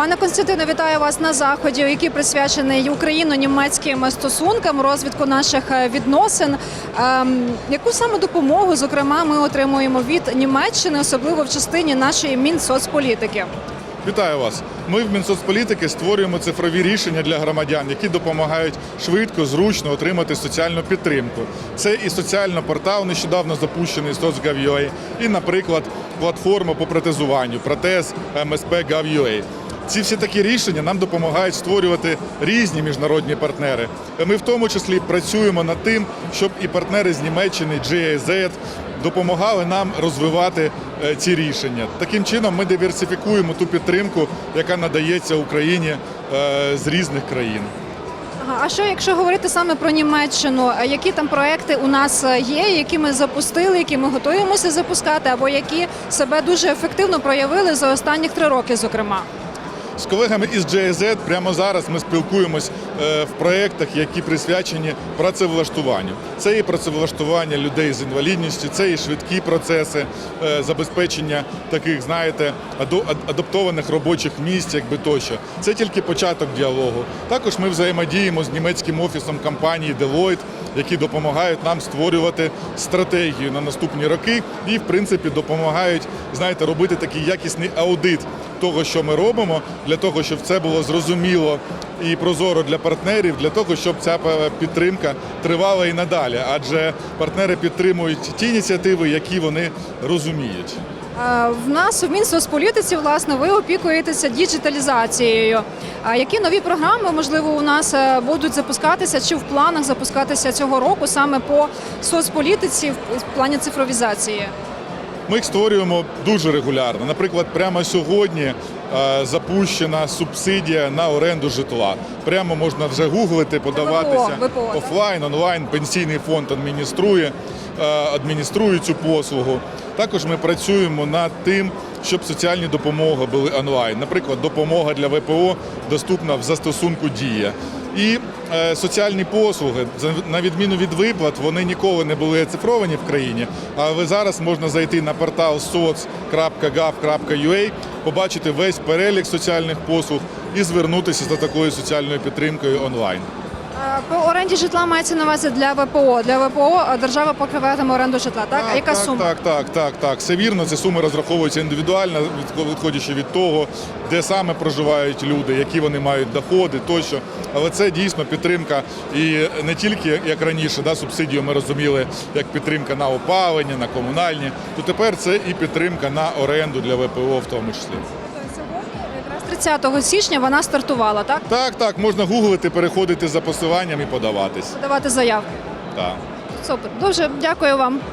Пане Константине, вітаю вас на заході, який присвячений україно-німецьким стосункам, розвитку наших е, відносин. Ем, яку саме допомогу, зокрема, ми отримуємо від Німеччини, особливо в частині нашої мінсоцполітики? Вітаю вас. Ми в Мінсоцполітики створюємо цифрові рішення для громадян, які допомагають швидко, зручно отримати соціальну підтримку. Це і соціальний портал, нещодавно запущений SOCGov.ua, і, наприклад, платформа по протезуванню протез МСП MSP.gov.ua. Ці всі такі рішення нам допомагають створювати різні міжнародні партнери. Ми в тому числі працюємо над тим, щоб і партнери з Німеччини, GIZ, допомагали нам розвивати е, ці рішення. Таким чином ми диверсифікуємо ту підтримку, яка надається Україні е, з різних країн. А що якщо говорити саме про Німеччину? е, Які там проекти у нас є, які ми запустили, які ми готуємося запускати, або які себе дуже ефективно проявили за останніх три роки, зокрема? З колегами із GIZ прямо зараз ми спілкуємось е, в проєктах, які присвячені працевлаштуванню. Це і працевлаштування людей з інвалідністю, це і швидкі процеси е, забезпечення таких, знаєте, адаптованих робочих місць, якби тощо. Це тільки початок діалогу. Також ми взаємодіємо з німецьким офісом компанії Deloitte, які допомагають нам створювати стратегію на наступні роки і, в принципі, допомагають, знаєте, робити такий якісний аудит того, що ми робимо, для того, щоб це було зрозуміло і прозоро для партнерів, для того, щоб ця е, підтримка тривала і надалі. Адже партнери підтримують ті ініціативи, які вони розуміють. Е, В нас в Мінсоцполітиці, власне, ви опікуєтеся діджиталізацією. Які нові програми, можливо, у нас е, будуть запускатися чи в планах запускатися цього року саме по соцполітиці в плані цифровізації? Ми їх створюємо дуже регулярно. Наприклад, прямо сьогодні е, запущена субсидія на оренду житла. Прямо можна вже гуглити, подаватися офлайн, онлайн. Пенсійний фонд адмініструє, адмініструє цю послугу. Також ми працюємо над тим, щоб соціальні допомоги були онлайн. Наприклад, допомога для ВПО доступна в застосунку Дія. І е, соціальні послуги, на відміну від виплат, вони ніколи не були оцифровані в країні. Але зараз можна зайти на портал soc.gov.ua, побачити весь перелік соціальних послуг і звернутися за такою соціальною підтримкою онлайн. Е, По оренді житла мається на увазі для ВПО. Для ВПО е, держава покриватиме оренду житла. Так, а яка так, сума? Так, так, так, так. Все вірно. Ці суми розраховуються індивідуально, від- відходячи від того, де саме проживають люди, які вони мають доходи тощо. Але це дійсно підтримка і не тільки як раніше, да, субсидію ми розуміли як підтримка на опалення, на комунальні, то тепер це і підтримка на оренду для ВПО в тому числі. Якраз 30 січня вона стартувала, так? Так, так, можна гуглити, переходити за посиланням і подаватись. Подавати заявки. Так. Супер. Дуже дякую вам.